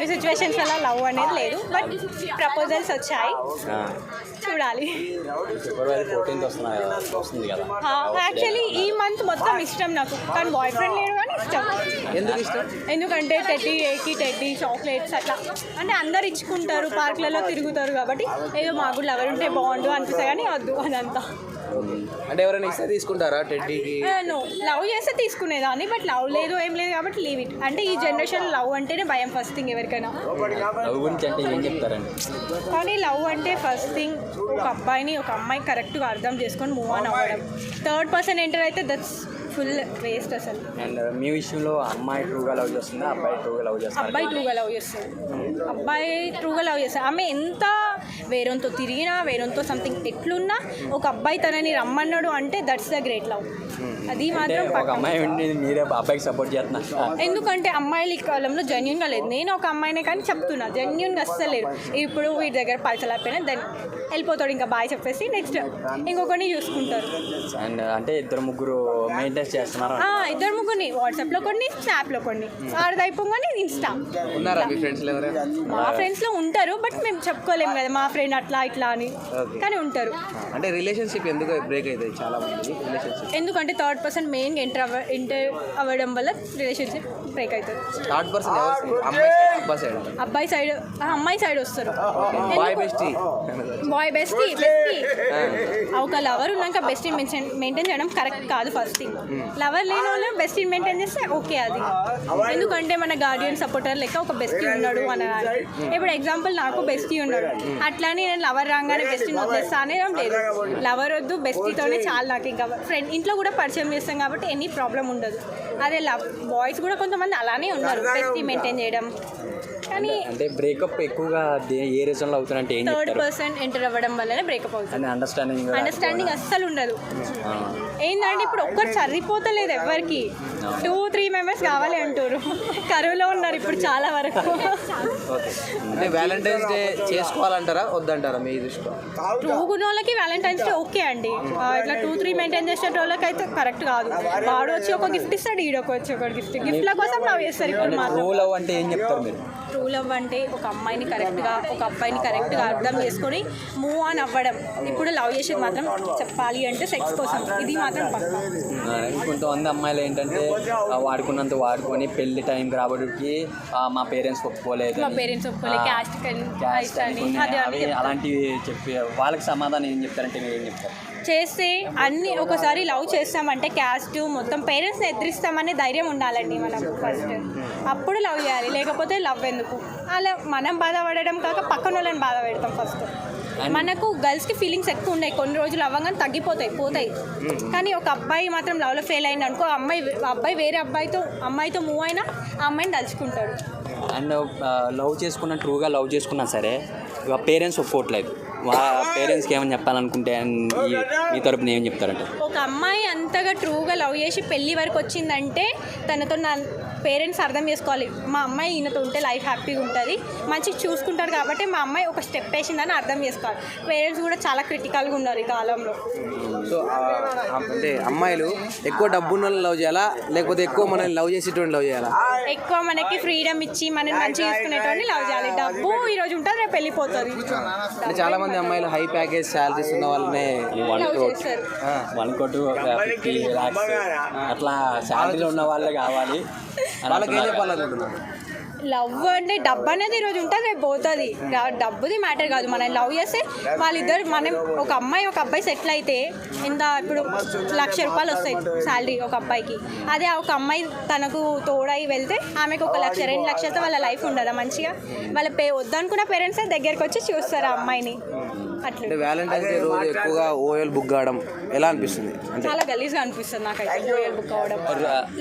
కొన్ని సిచ్యువేషన్స్ వల్ల లవ్ అనేది లేదు బట్ ప్రపోజల్స్ వచ్చాయి. చూడాలి. యాక్చువల్లీ ఈ మంత్ మొత్తం ఇష్టం నాకు కానీ బాయ్ ఫ్రెండ్ లేడు కానీ ఇష్టం. ఎందుకు ఇష్టం? ఎందుకంటే టెడ్డీ ఏకి టెడ్డీ చాక్లెట్స్ అట్లా. అంటే అందరు ఇచ్చుకుంటారు పార్కులలో తిరుగుతారు కాబట్టి ఏదో మాకు ఎవరు ఉంటే బాగుండు అనిపిస్తుంది కానీ వద్దు అదంతా. అంటే ఎవరైనా ఇస్తే తీసుకుంటారా టెడ్డీకి? నో లవ్ చేస్తే తీసుకునేదాన్ని బట్ లవ్ లేదు ఏం లేదు కాబట్టి లీవ్ ఇట్ అంటే ఈ జనరేషన్ లవ్ అంటేనే భయం ఫస్ట్ థింగ్ ఎవరికైనా. లవ్ గురించి అంటే ఏం చెప్తారండి? కానీ లవ్ అంటే ఫస్ట్ థింగ్ ఒక అబ్బాయిని ఒక అమ్మాయి కరెక్ట్గా అర్థం చేసుకొని మూవ్ ఆన్ అవ్వడం. థర్డ్ పర్సన్ ఎంటర్ అయితే దట్స్ ఫుల్ వేస్ట్ అసలు. అండ్ మీ విషయంలో అమ్మాయి ట్రూగా లవ్ చేస్తుందా అబ్బాయి ట్రూగా లవ్ చేస్తున్నారు? అబ్బాయి ట్రూగా లవ్ చేస్తాడు. అబ్బాయి ట్రూగా లవ్ చేస్తాడు. ఆమె ఎంత వేరొంతో తిరిగినా వేరొంతో సంథింగ్ ఎట్లున్నా ఒక అబ్బాయి తనని రమ్మన్నాడు అంటే దట్స్ ద గ్రేట్ లవ్ అది మాత్రం ఒక. అమ్మాయి ఉండి మీరే అబ్బాయికి సపోర్ట్ చేస్తున్నా. ఎందుకంటే అమ్మాయిలు ఈ కాలంలో జెన్యున్గా లేదు. నేను ఒక అమ్మాయినే కానీ చెప్తున్నా జెన్యున్గా అస్సలు లేదు. ఇప్పుడు వీటి దగ్గర పైసలు అయిపోయినా దాన్ని వెళ్ళిపోతాడు. ఇంకా బాయ్ చెప్పేసి నెక్స్ట్ ఇంకొకరిని చూసుకుంటారు. అండ్ అంటే ఇద్దరు ముగ్గురు మెయింటైన్ చేస్తున్నారు? ఆ, ఇద్దరు ముగ్గురిని. వాట్సాప్లో కొన్ని స్నాప్లో కొన్ని. ఆడది అయిపోగానే ఇన్స్టా ఉన్నారా మీ ఫ్రెండ్స్ ఎవరైనా? మా ఫ్రెండ్స్లో ఉంటారు బట్ మేము చెప్పుకోలేము కదా మా ఫ్రెండ్ అట్లా ఇట్లా అని. కానీ ఉంటారు. అంటే రిలేషన్షిప్ ఎందుకు బ్రేక్ అవుతుంది చాలా మంది? రిలేషన్షిప్ ఎందుకంటే థర్డ్ పర్సన్ మెయిన్ ఎంటర్ అవ్వ ఎంటర్ అవ్వడం వల్ల రిలేషన్షిప్ బ్రేక్ అవుతుంది థర్డ్ పర్సన్ ఎవరు? అమ్మాయి సైడ్ అబ్బాయి సైడ్ అబ్బాయి సైడ్ అమ్మాయి సైడ్ వస్తారు. Boy bestie boy bestie bestie ఒక లవర్ ఉన్నాక బెస్టీ మెయింటైన్ చేయడం కరెక్ట్ కాదు ఫస్ట్ థింగ్ లవర్ లేని వాళ్ళు బెస్టీ మెయింటైన్ చేస్తే ఓకే అది. ఎందుకంటే మన గార్డియన్ సపోర్టర్ లెక్క ఒక బెస్టీ ఉన్నాడు అనడానికి ఇప్పుడు ఎగ్జాంపుల్ నాకు బెస్టీ ఉన్నాడు. అట్లానే నేను లవర్ రాగానే బెస్టీని వదిలేస్తా అనేడం లేదు. లవర్ వద్దు బెస్టీతోనే చాలా నాకు ఇంకా. ఫ్రెండ్ ఇంట్లో కూడా పరిచయం చేస్తాం కాబట్టి ఎనీ ప్రాబ్లం ఉండదు. అదే లవ్ బాయ్స్ కూడా కొంతమంది అలానే ఉన్నారు బెస్టీ మెయింటైన్ చేయడం. కానీ అంటే బ్రేకప్ ఎక్కువగా ఏ రీజన్లో అవుతుందంటే ఏం థర్డ్ పర్సన్ ఎంటర్ అవ్వడం వల్లనే బ్రేకప్ అవుతుంది. అండర్స్టాండింగ్ అండర్స్టాండింగ్ అస్సలు ఉండదు. ఏంటంటే ఇప్పుడు ఒక్కరు సరిపోతలేదు ఎవరికి. టూ త్రీ మెంబర్స్ కావాలి అంటారు. కరువులో ఉన్నారు ఇప్పుడు చాలా వరకు. అంటే వ్యాలంటైన్స్ డే చేసుకోవాలంటారా? వద్దంటారా? మీ దృష్టిలో? ట్రూగున్న వాళ్ళకి వ్యాలంటైన్స్ డే ఓకే అండి. ఇట్లా టూ త్రీ మెయింటైన్ చేసే వాళ్ళకి అయితే కరెక్ట్ కాదు. వాడు వచ్చి ఒక గిఫ్ట్ ఇస్తాడు ఈడొక వచ్చి ఒక గిఫ్ట్ గిఫ్ట్ల కోసం లవ్ చేస్తారు ఇప్పుడు ట్రూ లవ్ అంటే ఏం చెప్తారు మీరు? ట్రూ లవ్ అంటే ఒక అమ్మాయిని కరెక్ట్గా ఒక అబ్బాయిని కరెక్ట్గా అర్థం చేసుకొని మూవ్ ఆన్ అవ్వడం. ఇప్పుడు లవ్ చేసేది మాత్రం చెప్పాలి అంటే సెక్స్ కోసం. ఇది మాత్రం కొంతమంది అమ్మాయిలు ఏంటంటే వాడుకున్నంత వాడుకొని పెళ్ళి టైంకి రాబడికి మా పేరెంట్స్ ఒప్పుకోలేదు మా పేరెంట్స్ క్యాస్ట్ అవి అలాంటివి చెప్పి వాళ్ళకి సమాధానం ఏం చెప్తారంటే మీరు ఏం చెప్తారు? చేస్తే అన్ని ఒకసారి లవ్ చేస్తామంటే క్యాస్ట్ మొత్తం పేరెంట్స్ని ఎదిరిస్తామనే ధైర్యం ఉండాలండి మనం ఫస్ట్. అప్పుడు లవ్ చేయాలి. లేకపోతే లవ్ ఎందుకు? అలా మనం బాధపడడం కాక పక్కన వాళ్ళని బాధ పెడతాం ఫస్ట్. మనకు గర్ల్స్కి ఫీలింగ్స్ ఎక్కువ ఉన్నాయి కొన్ని రోజులు అవ్వగానే తగ్గిపోతాయి పోతాయి. కానీ ఒక అబ్బాయి మాత్రం లవ్లో ఫెయిల్ అయింది అనుకో అమ్మాయి అబ్బాయి వేరే అబ్బాయితో అమ్మాయితో మూవ్ అయినా ఆ అమ్మాయిని తలుచుకుంటాడు. అండ్ లవ్ చేసుకున్న ట్రూగా లవ్ చేసుకున్నా సరే పేరెంట్స్ ఒప్పుకోవట్లేదు. పేరెంట్స్కి ఏమని చెప్పాలనుకుంటే మీ తరపున ఏం చెప్తారంటే? ఒక అమ్మాయి అంతగా ట్రూగా లవ్ చేసి పెళ్ళి వరకు వచ్చిందంటే తనతో పేరెంట్స్ అర్థం చేసుకోవాలి. మా అమ్మాయి ఈయనతో ఉంటే లైఫ్ హ్యాపీగా ఉంటుంది. మంచిగా చూసుకుంటారు కాబట్టి మా అమ్మాయి ఒక స్టెప్ వేసిందని అర్థం చేసుకోవాలి. పేరెంట్స్ కూడా చాలా క్రిటికల్గా ఉన్నారు ఈ కాలంలో. సో అంటే అమ్మాయిలు ఎక్కువ డబ్బున్న లవ్ చేయాలా? లేకపోతే ఎక్కువ మనల్ని లవ్ చేసేటువంటి లవ్ చేయాలా? ఎక్కువ మనకి ఫ్రీడమ్ ఇచ్చి మనని మంచిగా చూసుకునేటోని లవ్ చేయాలి. డబ్బు ఈ రోజు ఉంటుంది రేపు వెళ్ళిపోతుంది. అంటే చాలా మంది అమ్మాయిలు హై ప్యాకేజ్ శాలరీస్ ఉన్న వాళ్ళనే వన్ లవ్ కోట్. చేస్తారు. వన్ కోట్ ఫిఫ్టీ ల్యాక్స్ అట్లా శాలరీలో ఉన్న వాళ్ళే కావాలి. వాళ్ళకి ఏం అంటున్నారు. లవ్ అంటే డబ్బు అనేది ఈ రోజు ఉంటుంది రేపు పోతుంది. డబ్బుది మ్యాటర్ కాదు. మనం లవ్ చేస్తే వాళ్ళిద్దరు మనం ఒక అమ్మాయి ఒక అబ్బాయి సెటిల్ అయితే ఇంత ఇప్పుడు లక్ష రూపాయలు వస్తాయి శాలరీ ఒక అబ్బాయికి. అదే ఒక అమ్మాయి తనకు తోడై వెళ్తే ఆమెకు ఒక లక్ష రెండు లక్షలతో వాళ్ళ లైఫ్ ఉండదా మంచిగా? వాళ్ళ పే వద్దనుకున్న పేరెంట్స్ దగ్గరికి వచ్చి చూస్తారు ఆ అమ్మాయిని. అట్లా. అంటే వ్యాలంటైన్స్ డే రోజు ఎక్కువగా ఓఎల్ బుక్ కావడం ఎలా అనిపిస్తుంది? చాలా గలీజ్గా అనిపిస్తుంది నాకైతే బుక్ అవ్వడం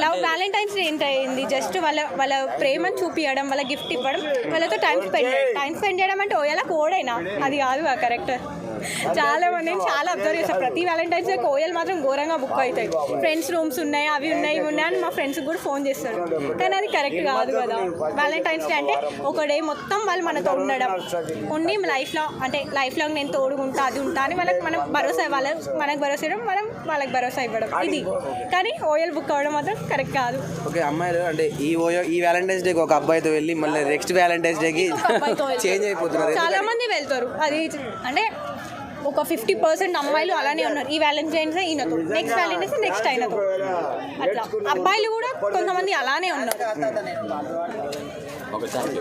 లవ్ వ్యాలంటైన్స్ డే ఏంటైంది జస్ట్ వాళ్ళ వాళ్ళ ప్రేమను చేయడం వాళ్ళ గిఫ్ట్ ఇవ్వడం వాళ్ళతో టైం స్పెండ్ టైం స్పెండ్ చేయడం అంటే ఓయాల కోడైనా అది కాదు కరెక్ట్ చాలా మంది నేను చాలా అబ్జర్వ్ చేస్తాను ప్రతి వ్యాలంటైన్స్ డే కోయలు మాత్రం ఘోరంగా బుక్ అవుతాయి. ఫ్రెండ్స్ రూమ్స్ ఉన్నాయి అవి ఉన్నాయి ఇవి ఉన్నాయి అని మా ఫ్రెండ్స్ కూడా ఫోన్ చేస్తారు. కానీ అది కరెక్ట్ కాదు కదా. వ్యాలంటైన్స్ డే అంటే ఒక డే మొత్తం వాళ్ళు మనతో ఉండడం. ఉండి లైఫ్లో అంటే లైఫ్లో నేను తోడుకుంటా అది ఉంటా అని వాళ్ళకి మనం భరోసా వాళ్ళ మనకు భరోసా ఇవ్వడం మనం వాళ్ళకి భరోసా ఇవ్వడం. ఇది. కానీ ఓఎల్ బుక్ అవ్వడం మాత్రం కరెక్ట్ కాదు. ఓకే అమ్మాయిలు అంటే ఈ ఓయో ఈ వ్యాలంటైన్స్ డేకి ఒక అబ్బాయితో వెళ్ళి మళ్ళీ నెక్స్ట్ వ్యాలంటైన్స్ డేకి. చేంజ్ అయిపోతున్నారు. చాలా మంది వెళ్తారు. అది అంటే ఒక ఫిఫ్టీ పర్సెంట్ అమ్మాయిలు అలానే ఉన్నారు. ఈ వ్యాలంటైన్స్ ఈయనతో. నెక్స్ట్ వ్యాలంటైన్స్ నెక్స్ట్ అయినతో అట్లా. అబ్బాయిలు కూడా కొంతమంది అలానే ఉన్నారు. ఒకసారి.